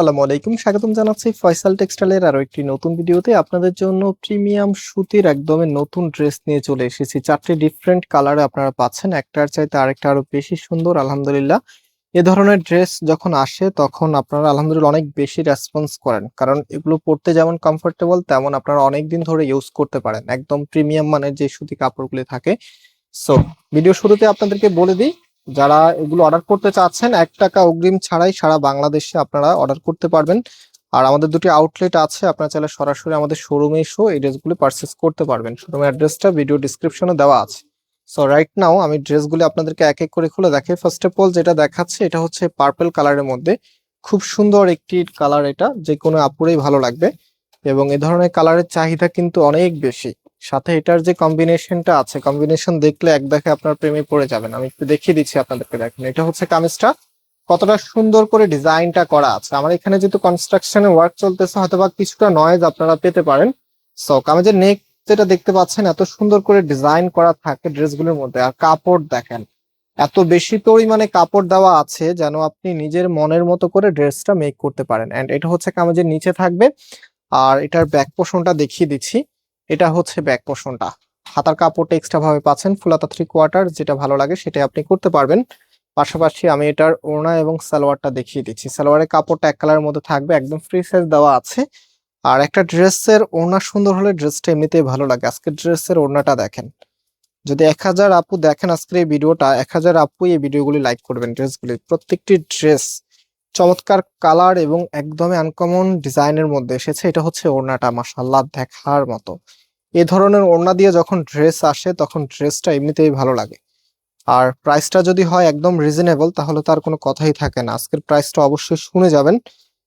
আসসালামু আলাইকুম। স্বাগতম জানাচ্ছি ফয়সাল টেক্সটাইলের আরও একটি নতুন ভিডিওতে। আপনাদের জন্য প্রিমিয়াম সুতির একদমই নতুন ড্রেস নিয়ে চলে এসেছি। চারটি ডিফারেন্ট কালারে আপনারা পাচ্ছেন। একটার চাইতে আরেকটা আরও বেশি সুন্দর, আলহামদুলিল্লাহ। এ ধরনের ড্রেস যখন আসে, তখন আপনারা আলহামদুলিল্লাহ অনেক বেশি রেসপন্স করেন। কারণ এগুলো পরতে যেমন কমফোর্টেবল তেমন আপনারা অনেক দিন ধরে ইউজ করতে পারেন। একদম প্রিমিয়াম মানের যে সুতি কাপড়গুলি থাকে। সো ভিডিও শুরুতে আপনাদেরকে বলে দিই যারা এগুলো অর্ডার করতে চাচ্ছেন, এক টাকা অগ্রিম ছাড়াই সারা বাংলাদেশে আপনারা অর্ডার করতে পারবেন। আর আমাদের দুটি আউটলেট আছে, আপনারা চাইলে সরাসরি আমাদের শোরুমে এসেও এই ড্রেসগুলো পারচেস করতে পারবেন। শোরুমের অ্যাড্রেসটা ভিডিও ডিসক্রিপশনে দেওয়া আছে। সো রাইট নাও আমি ড্রেসগুলো আপনাদেরকে এক এক করে খুলে দেখাই। ফার্স্ট অফ অল যেটা দেখাচ্ছে, এটা হচ্ছে পার্পল কালারের মধ্যে। খুব সুন্দর একটি কালার এটা যে কোনো আপুরেই ভালো লাগবে। এবং এ ধরনের কালারের চাহিদা কিন্তু অনেক বেশি। সাথে এটার যে কম্বিনেশনটা আছে কম্বিনেশন দেখলে এক দেখে আপনার প্রেমে পড়ে যাবেন। আমি একটু দেখিয়ে দিচ্ছি আপনাদেরকে, দেখেন, এটা হচ্ছে কামিজটা কতটা সুন্দর করে ডিজাইনটা করা আছে। আমার এখানে যেহেতু কনস্ট্রাকশনের ওয়ার্ক চলতেছে হয়তো বা কিছুটা নয়েজ আপনারা পেতে পারেন। সো কামিজের নেক যেটা দেখতে পাচ্ছেন, এত সুন্দর করে ডিজাইন করা থাকে ড্রেসগুলোর মধ্যে। আর কাপড় দেখেন, এত বেশি পরিমাণে কাপড় দেওয়া আছে যেন আপনি নিজের মনের মতো করে ড্রেসটা মেক করতে পারেন। এন্ড এটা হচ্ছে কামিজের নিচে থাকবে। আর এটার ব্যাক পোর্শনটা দেখিয়ে দিচ্ছি। এটা হচ্ছে ব্যাক পোর্শনটা হাতার কাপড়টা এক্সট্রা ভাবে পাচ্ছেন, ফুলাতা থ্রি কোয়ার্টার যেটা ভালো লাগে সেটাই আপনি করতে পারবেন। পাশাপাশি আমি এটার ওড়না এবং সালোয়ারটা দেখিয়ে দিচ্ছি। সালোয়ারের কাপড়টা এক কালারের মধ্যে থাকবে, একদম ফ্রি সাইজ দেওয়া আছে। আর একটা ড্রেসের ওড়না সুন্দর হলে ড্রেসটা এমনিতেই ভালো লাগে। আজকের ড্রেসের ওড়নাটা দেখেন। যদি এক হাজার আপু দেখেন আজকের এই ভিডিওটা, এক হাজার আপু এই ভিডিওগুলি লাইক করবেন, ড্রেসগুলি। প্রত্যেকটি ড্রেস চমৎকার কালার এবং একদমই আনকমন ডিজাইনের মধ্যে এসেছে, এটা হচ্ছে ওড়নাটা মাসাল্লাহ দেখার মতো। এ ধরনের ওড়না দিয়ে যখন ড্রেস আসে, তখন ড্রেসটা এমনিতেই ভালো লাগে। আর প্রাইসটা যদি হয় একদম রিজনেবল তাহলে তার কোনো কথাই থাকে না। আজকের প্রাইসটা অবশ্যই শুনে যাবেন।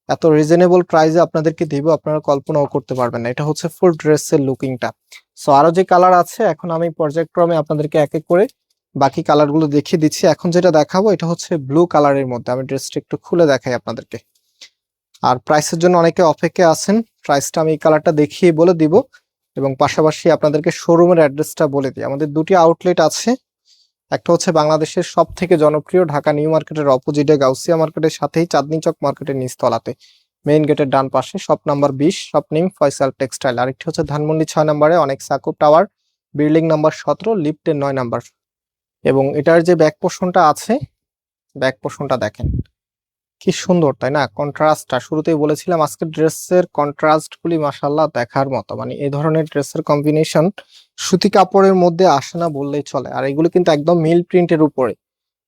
এত রিজনেবল প্রাইসে আপনাদেরকে দিব, আপনারা কল্পনাও করতে পারবেন না। এটা হচ্ছে ফুল ড্রেসের লুকিংটা সো আরও যে কালার আছে, এখন আমি পর্যায়ক্রমে আপনাদেরকে এক এক করে বাকি কালারগুলো দেখিয়ে দিচ্ছি। এখন যেটা দেখাবো, এটা হচ্ছে ব্লু কালারের মধ্যে। আমি ড্রেসটা একটু খুলে দেখাই আপনাদেরকে। আর প্রাইসের জন্য অনেকে অপেক্ষা আছেন। প্রাইসটা আমি এই কালারটা দেখিয়ে বলে দিব এবং পাশাপাশি আপনাদেরকে শোরুমের অ্যাড্রেসটা বলে দিই। আমাদের দুটি আউটলেট আছে। একটা হচ্ছে বাংলাদেশের সব থেকে জনপ্রিয় ঢাকা নিউ মার্কেটের অপোজিটে গাউসিয়া মার্কেটের সাথেই চাঁদনি চক মার্কেটের নিচতলাতে। মেইন গেটের ডান পাশে শপ নাম্বার বিশ শপ নেম ফয়সাল টেক্সটাইল আরেকটি হচ্ছে ধানমন্ডি ছয় নম্বরে অনেক সাকুব টাওয়ার বিল্ডিং নাম্বার সতেরো লিফটের নয় নাম্বার এবং এটার যে ব্যাক পোর্শনটা আছে ব্যাক পোর্শনটা দেখেন। কি সুন্দর, তাই না? কন্ট্রাস্টটা শুরুতেই বলেছিলাম আজকে ড্রেসের কন্ট্রাস্ট গুলি মাসাল্লাহ দেখার মতো। মানে এই ধরনের ড্রেসের কম্বিনেশন সুতি কাপড়ের মধ্যে আসে না বললেই চলে। আর এগুলো কিন্তু একদম মিল প্রিন্টের উপরে।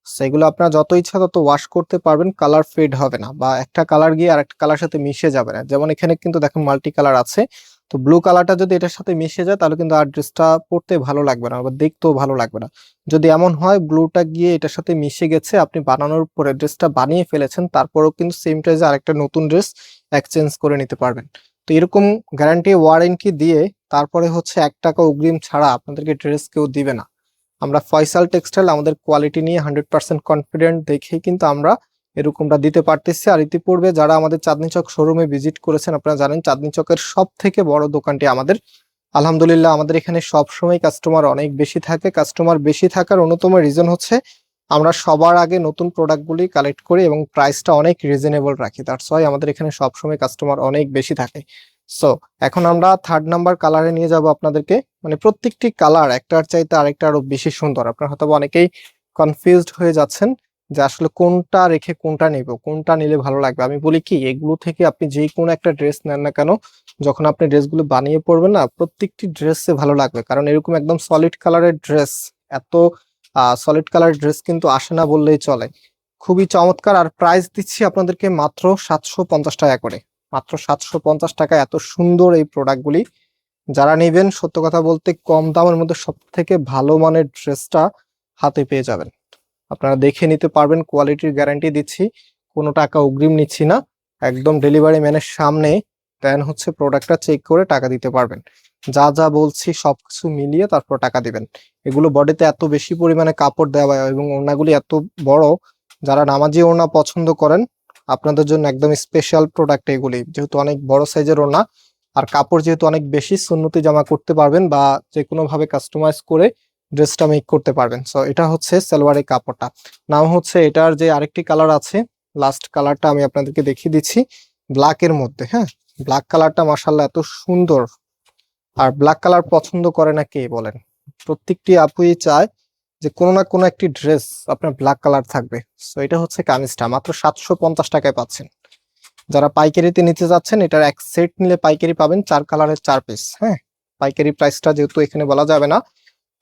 সেগুলো আপনার যত ইচ্ছা তত ওয়াশ করতে পারবেন কালার ফেড হবে না। বা একটা কালার গিয়ে আর একটা কালার সাথে মিশে যাবে না। যেমন এখানে কিন্তু দেখেন মাল্টি কালার আছে। তো ব্লু কালারটা যদি এটার সাথে মিশে যায়, তাহলে কিন্তু আর ড্রেসটা পরতে ভালো লাগবে না বা দেখতেও ভালো লাগবে না। যদি এমন হয় ব্লুটা গিয়ে এটার সাথে মিশে গেছে, আপনি বানানোর পরে ড্রেসটা বানিয়ে ফেলেছেন, তারপরেও কিন্তু সেম প্রাইসে আরেকটা নতুন ড্রেস এক্সচেঞ্জ করে নিতে পারবেন। তো এরকম গ্যারান্টি ওয়ারেন্টি দিয়ে তারপরে হচ্ছে এক টাকা অগ্রিম ছাড়া আপনাদেরকে ড্রেস কেউ দিবে না। আমরা ফয়সাল টেক্সটাইল আমাদের কোয়ালিটি নিয়ে হান্ড্রেড পার্সেন্ট কনফিডেন্ট দেখেই কিন্তু আমরা এরকমটা দিতে পারতেছি। আর ইতিপূর্বে যারা আমাদের চাঁদনি চক শোরুমে ভিজিট করেছেন, আপনারা জানেন চাঁদনি চকের সব থেকে বড় দোকানটি আমাদের। আলহামদুলিল্লাহ, আমাদের এখানে সব সময় কাস্টমার অনেক বেশি থাকে। কাস্টমার বেশি থাকার অন্যতম রিজন হচ্ছে, আমরা সবার আগে নতুন প্রোডাক্টগুলি কালেক্ট করি এবং প্রাইসটা অনেক রিজনেবল রাখি। তার সয় আমাদের এখানে সব সময় কাস্টমার অনেক বেশি থাকে। সো এখন আমরা থার্ড নাম্বার কালারে নিয়ে যাব আপনাদেরকে। মানে প্রত্যেকটি কালার একটার চাইতে আরেকটা আরও বেশি সুন্দর। আপনারা হয়তো অনেকেই কনফিউজড হয়ে যাচ্ছেন। যে আসলে কোনটা রেখে কোনটা নিব, কোনটা নিলে ভালো লাগবে। আমি বলি কি, এগুলো থেকে আপনি যে কোনো একটা ড্রেস নেন না কেন, যখন আপনি ড্রেসগুলো বানিয়ে পড়বেন না, প্রত্যেকটি ড্রেসে ভালো লাগবে। কারণ এরকম একদম সলিড কালারের ড্রেস, এত সলিড কালারের ড্রেস কিন্তু আসে না বললেই চলে। খুবই চমৎকার। আর প্রাইস দিচ্ছি আপনাদেরকে মাত্র সাতশো পঞ্চাশ টাকা করে। মাত্র সাতশো পঞ্চাশ টাকা এত সুন্দর এই প্রোডাক্টগুলি যারা নেবেন, সত্য কথা বলতে কম দামের মধ্যে সব থেকে ভালো মানের ড্রেসটা হাতে পেয়ে যাবেন। আপনারা দেখে নিতে পারবেন কোয়ালিটির গ্যারান্টি দিচ্ছি। কোনো টাকা অগ্রিম নিচ্ছি না। একদম ডেলিভারি ম্যানের সামনে দেন হচ্ছে প্রোডাক্টটা চেক করে টাকা দিতে পারবেন। যা যা বলছি সব কিছু মিলিয়ে তারপর টাকা দিবেন। এগুলো বডিতে এত বেশি পরিমাণে কাপড় দেওয়া হয় এবং ওড়নাগুলি এত বড়, যারা নামাজি ওড়না পছন্দ করেন, আপনাদের জন্য একদম স্পেশাল প্রোডাক্ট এগুলি। যেহেতু অনেক বড় সাইজের ওড়না, আর কাপড় যেহেতু অনেক বেশি, সুন্নতি জামা করতে পারবেন বা যে কোনোভাবে কাস্টমাইজ করে ড্রেসটা মেক করতে পারবেন। সো এটা হচ্ছে সালোয়ারের কাপড়টা। নাম হচ্ছে এটার যে আরেকটি কালার আছে লাস্ট কালারটা আমি আপনাদেরকে দেখিয়ে দিচ্ছি ব্ল্যাকের মধ্যে হ্যাঁ? ব্ল্যাক কালারটা মাসাল্লাহ এত সুন্দর। আর ব্ল্যাক কালার পছন্দ করে না কে বলেন? প্রত্যেকটি আপুই চায় যে কোনো না কোনো একটি ড্রেস আপনার ব্ল্যাক কালার থাকবে। সো এটা হচ্ছে কামিজটা, মাত্র সাতশো পঞ্চাশ টাকায় পাচ্ছেন। যারা পাইকারিতে নিতে যাচ্ছেন, এটার এক সেট নিলে পাইকারি পাবেন চার কালারের চার পিস হ্যাঁ? পাইকারি প্রাইসটা যেহেতু এখানে বলা যাবে না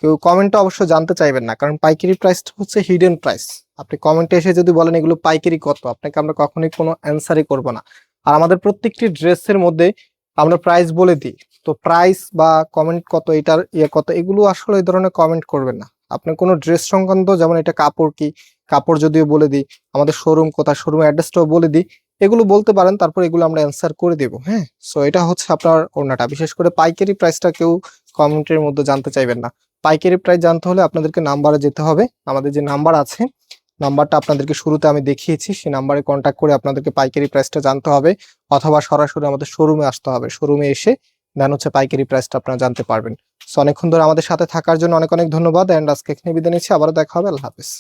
কেউ কমেন্টে অবশ্য জানতে চাইবেন না, কারণ পাইকারি প্রাইসটা হচ্ছে হিডেন প্রাইস আপনি কমেন্টে এসে যদি বলেন এগুলো পাইকারি কত, আপনাকে আমরা কখনোই কোনো অ্যান্সারই করব না। আর আমাদের প্রত্যেকটি ড্রেসের মধ্যে আমরা প্রাইস বলে দিই। তো প্রাইস বা কমেন্ট কত, এটার ইয়ে কত, এগুলো আসলে এই ধরনের কমেন্ট করবেন না। আপনি কোনো ড্রেস সংক্রান্ত, যেমন এটা কাপড় কি, কাপড় যদিও বলে দিই, আমাদের শোরুম কোথায় শোরুম অ্যাড্রেসটাও বলে দিই, এগুলো বলতে পারেন, তারপর এগুলো আমরা অ্যান্সার করে দেবো হ্যাঁ? সো এটা হচ্ছে আপনার ওড়নাটা, বিশেষ করে পাইকারি প্রাইসটা কেউ কমেন্টের মধ্যে জানতে চাইবেন না। পাইকারি প্রাইস জানতে হলে আপনাদেরকে নাম্বারে যেতে হবে। আমাদের যে নাম্বার আছে, নাম্বারটা আপনাদেরকে শুরুতে আমি দেখিয়েছি। সেই নাম্বারে কন্ট্যাক্ট করে আপনাদেরকে পাইকারি প্রাইসটা জানতে হবে অথবা সরাসরি আমাদের শোরুমে আসতে হবে। শোরুমে এসে দেন হচ্ছে পাইকারি প্রাইসটা আপনারা জানতে পারবেন। সো অনেকক্ষণ ধরে আমাদের সাথে থাকার জন্য অনেক অনেক ধন্যবাদ অ্যান্ড আজকে এখানে বিদায় নিচ্ছি। আবারও দেখা হবে। আল্লাহ হাফিজ।